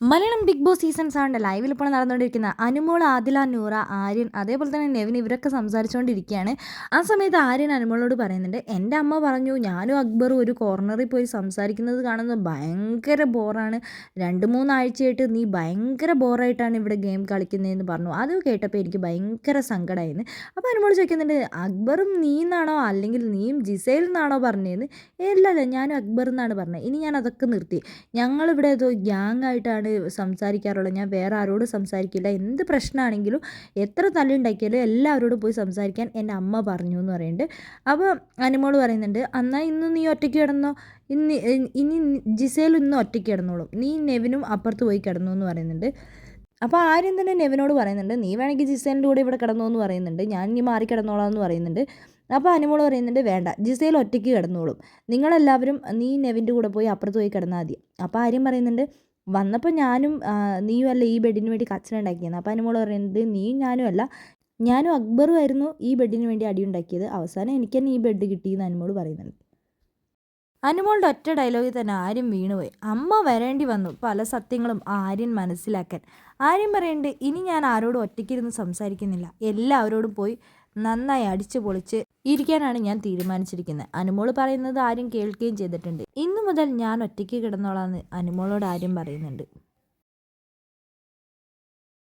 Malayalam Big Boss season സെവന്റെ ലൈവിൽ ഇപ്പോൾ നടന്നുകൊണ്ടിരിക്കുന്ന അനുമോൾ ആദില നൂറ ആര്യൻ അതേപോലെ തന്നെ നെവിൻ ഇവരൊക്കെ സംസാരിച്ചുകൊണ്ടിരിക്കുകയാണ്. ആ സമയത്ത് ആര്യൻ അനുമോളോട് പറയുന്നുണ്ട് എന്റെ അമ്മ പറഞ്ഞു ഞാനും അക്ബറും ഒരു കോർണറിൽ പോയി സംസാരിക്കുന്നത് കാണുന്നത് ഭയങ്കര ബോറാണ്. രണ്ട് മൂന്നാഴ്ചയായിട്ട് നീ ഭയങ്കര ബോറായിട്ടാണ് ഇവിടെ ഗെയിം കളിക്കുന്നതെന്ന് പറഞ്ഞു. അത് കേട്ടപ്പോൾ എനിക്ക് ഭയങ്കര സങ്കടമായിരുന്നു. അപ്പോൾ അനുമോൾ ചോദിക്കുന്നുണ്ട് അക്ബറും നീ എന്നാണോ അല്ലെങ്കിൽ നീയും ജിസൈൽ എന്നാണോ പറഞ്ഞതെന്ന്? ഇല്ലല്ല ഞാനും അക്ബർ എന്നാണ് പറഞ്ഞത്. ഇനി ഞാൻ അതൊക്കെ നിർത്തി. ഞങ്ങളിവിടെ ഏതോ ഗ്യാങ് ആയിട്ടാണ് സംസാരിക്കാറുള്ളത്? ഞാൻ വേറെ ആരോടും സംസാരിക്കില്ല. എന്ത് പ്രശ്നമാണെങ്കിലും എത്ര തല്ലുണ്ടാക്കിയാലും എല്ലാവരോടും പോയി സംസാരിക്കാൻ എന്റെ അമ്മ പറഞ്ഞു എന്ന് പറയുന്നുണ്ട്. അപ്പോൾ അനുമോൾ പറയുന്നുണ്ട് എന്നാൽ ഇന്ന് നീ ഒറ്റയ്ക്ക് കിടന്നോ? ഇന്ന് ഇനി ജിസേൽ ഇന്ന് ഒറ്റയ്ക്ക് കിടന്നോളും. നീ നെവിനും അപ്പുറത്ത് പോയി കിടന്നു? എന്ന് പറയുന്നുണ്ട്. അപ്പോൾ ആരും തന്നെ നെവിനോട് പറയുന്നുണ്ട് നീ വേണമെങ്കിൽ ജിസേലിന്റെ കൂടെ ഇവിടെ കിടന്നു എന്ന് പറയുന്നുണ്ട്. ഞാൻ ഇനി മാറി കിടന്നോളാം എന്ന് പറയുന്നുണ്ട്. അപ്പോൾ അനുമോൾ പറയുന്നുണ്ട് വേണ്ട ജിസേൽ ഒറ്റയ്ക്ക് കിടന്നോളും. നിങ്ങളെല്ലാവരും നീ നെവിന്റെ കൂടെ പോയി അപ്പുറത്ത് പോയി കിടന്നാൽ മതി. അപ്പോൾ ആര്യം പറയുന്നുണ്ട് വന്നപ്പോൾ ഞാനും നീയും അല്ല ഈ ബെഡിന് വേണ്ടി കച്ചറ ഉണ്ടാക്കിയെന്ന്. അപ്പോൾ അനുമോൾ പറയുന്നത് നീയും ഞാനും അല്ല. ഞാനും അക്ബറും ആയിരുന്നു ഈ ബെഡിന് വേണ്ടി അടി ഉണ്ടാക്കിയത്. അവസാനം എനിക്ക് തന്നെ ഈ ബെഡ് കിട്ടിയെന്ന് അനുമോൾ പറയുന്നുണ്ട്. അനുമോളുടെ ഒറ്റ ഡയലോഗിൽ തന്നെ ആര്യൻ വീണുപോയി. അമ്മ വരേണ്ടി വന്നു പല സത്യങ്ങളും ആര്യൻ മനസ്സിലാക്കാൻ. ആര്യൻ പറയുന്നുണ്ട് ഇനി ഞാൻ ആരോടും ഒറ്റയ്ക്കിരുന്ന് സംസാരിക്കുന്നില്ല. എല്ലാവരോടും പോയി നന്നായി അടിച്ചു പൊളിച്ച് ഇരിക്കാനാണ് ഞാൻ തീരുമാനിച്ചിരിക്കുന്നത്. അനുമോൾ പറയുന്നത് ആരും കേൾക്കുകയും ചെയ്തിട്ടുണ്ട്. ഇന്നു മുതൽ ഞാൻ ഒറ്റയ്ക്ക് കിടന്നോളാന്ന് അനുമോളോട് ആരും പറയുന്നുണ്ട്.